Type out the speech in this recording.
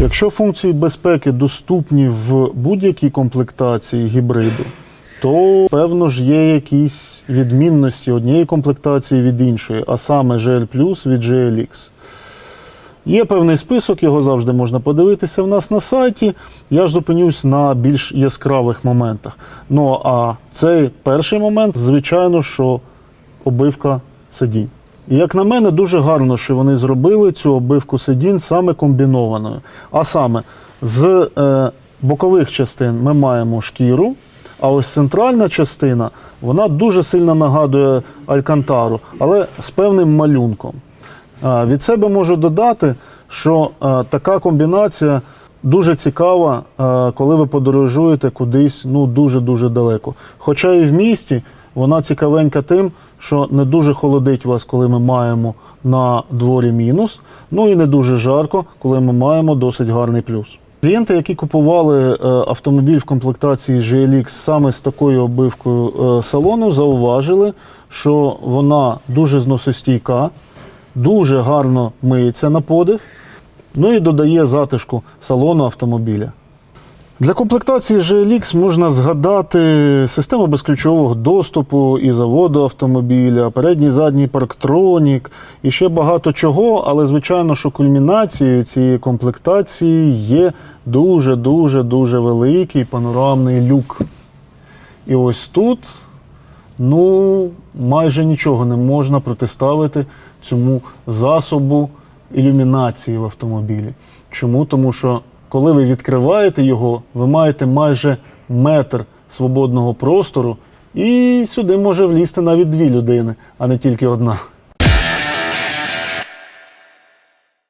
Якщо функції безпеки доступні в будь-якій комплектації гібриду, то певно ж є якісь відмінності однієї комплектації від іншої, а саме GL від GLX. Є певний список, його завжди можна подивитися в нас на сайті. Я ж зупинюсь на більш яскравих моментах. Ну а цей перший момент, звичайно, що обивка сидінь. І як на мене, дуже гарно, що вони зробили цю обивку сидінь саме комбінованою. А саме з е, бокових частин ми маємо шкіру, а ось центральна частина вона дуже сильно нагадує алькантару, але з певним малюнком. А, Від себе можу додати, що е, така комбінація дуже цікава, е, коли ви подорожуєте кудись ну, дуже-дуже далеко. Хоча і в місті вона цікавенька тим, що не дуже холодить вас, коли ми маємо на дворі мінус, ну і не дуже жарко, коли ми маємо досить гарний плюс. Клієнти, які купували е, автомобіль в комплектації GLX саме з такою обивкою е, салону, зауважили, що вона дуже зносостійка, дуже гарно миється на подив, ну і додає затишку салону автомобіля. Для комплектації GLX можна згадати систему безключового доступу і заводу автомобіля, передній задній парктронік і ще багато чого, але звичайно, що кульмінацією цієї комплектації є дуже-дуже дуже великий панорамний люк. І ось тут ну, майже нічого не можна протиставити цьому засобу ілюмінації в автомобілі. Чому? Тому що коли ви відкриваєте його, ви маєте майже метр свободного простору, і сюди може влізти навіть дві людини, а не тільки одна.